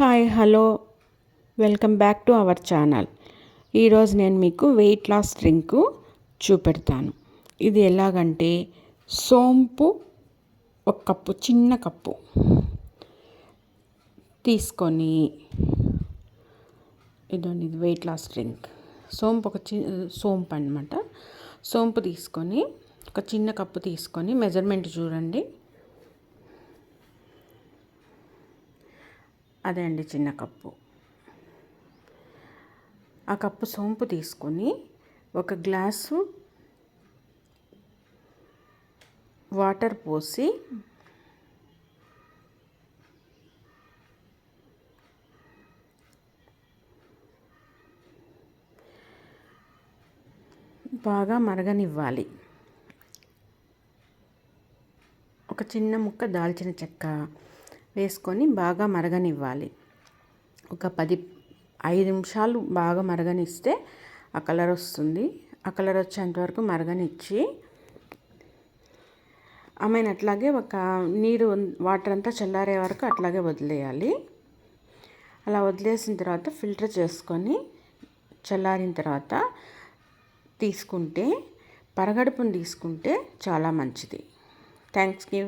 Hi hello. Welcome back to our channel. ఈరోజు నేను మీకు వెయిట్ లాస్ డ్రింక్ చూపెడతాను. ఇది ఎలాగంటే సోంపు ఒక కప్పు చిన్న కప్పు తీసుకొని ఇదండి ఇది వెయిట్ లాస్ డ్రింక్. సోంపు ఒక చి సోంపు అనమాట సోంపు తీసుకొని ఒక చిన్న కప్పు తీసుకొని మెజర్మెంట్ చూడండి. అదే అండి చిన్న కప్పు. ఆ కప్పు సోంపు తీసుకొని ఒక గ్లాసు వాటర్ పోసి బాగా మరగనివ్వాలి. ఒక చిన్న ముక్క దాల్చిన చెక్క వేసుకొని బాగా మరగనివ్వాలి. ఒక పది ఐదు నిమిషాలు బాగా మరగనిస్తే ఆ కలర్ వస్తుంది. ఆ కలర్ వచ్చేంత వరకు మరగనిచ్చి ఆమెను అట్లాగే ఒక నీరు వాటర్ అంతా చల్లారే వరకు అట్లాగే వదిలేయాలి. అలా వదిలేసిన తర్వాత ఫిల్టర్ చేసుకొని చల్లారిన తర్వాత తీసుకుంటే పరగడుపుని తీసుకుంటే చాలా మంచిది. Thanks you